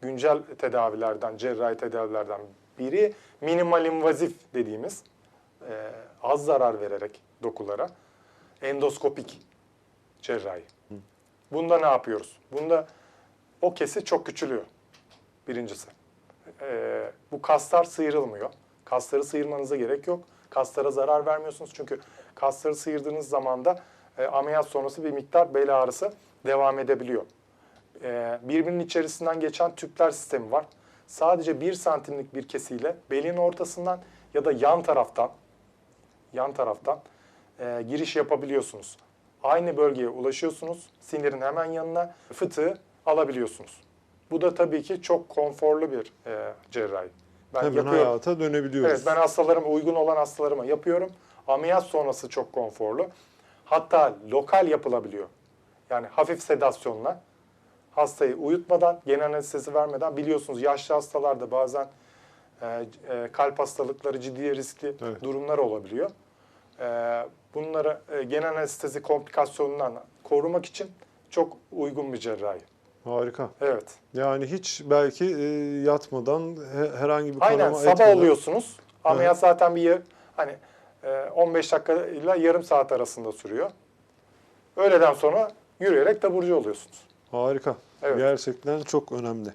güncel tedavilerden, cerrahi tedavilerden biri minimal invazif dediğimiz e, az zarar vererek dokulara endoskopik cerrahi. Bunda ne yapıyoruz? Bunda o kesi çok küçülüyor. Birincisi. Ee, bu kaslar sıyrılmıyor. Kasları sıyırmanıza gerek yok. Kaslara zarar vermiyorsunuz. Çünkü kasları sıyırdığınız zaman da e, ameliyat sonrası bir miktar bel ağrısı devam edebiliyor. Ee, birbirinin içerisinden geçen tüpler sistemi var. Sadece bir santimlik bir kesiyle belin ortasından ya da yan taraftan yan taraftan e, giriş yapabiliyorsunuz. Aynı bölgeye ulaşıyorsunuz. Sinirin hemen yanına fıtığı alabiliyorsunuz. Bu da tabii ki çok konforlu bir e, cerrahi. Ben Hemen yapıyorum. hayata dönebiliyoruz. Evet ben hastalarıma uygun olan hastalarıma yapıyorum. Ameliyat sonrası çok konforlu. Hatta lokal yapılabiliyor. Yani hafif sedasyonla hastayı uyutmadan, genel anestezi vermeden biliyorsunuz yaşlı hastalarda bazen e, e, kalp hastalıkları ciddi riskli Evet. durumlar olabiliyor. E, bunları e, genel anestezi komplikasyonundan korumak için çok uygun bir cerrahi. Harika. Evet. Yani hiç belki e, yatmadan he- herhangi bir Aynen kanama sabah etmeden- oluyorsunuz. Ameliyat zaten bir yer, hani e, 15 dakika ile yarım saat arasında sürüyor. Öğleden sonra yürüyerek taburcu oluyorsunuz. Harika. Evet. Gerçekten çok önemli.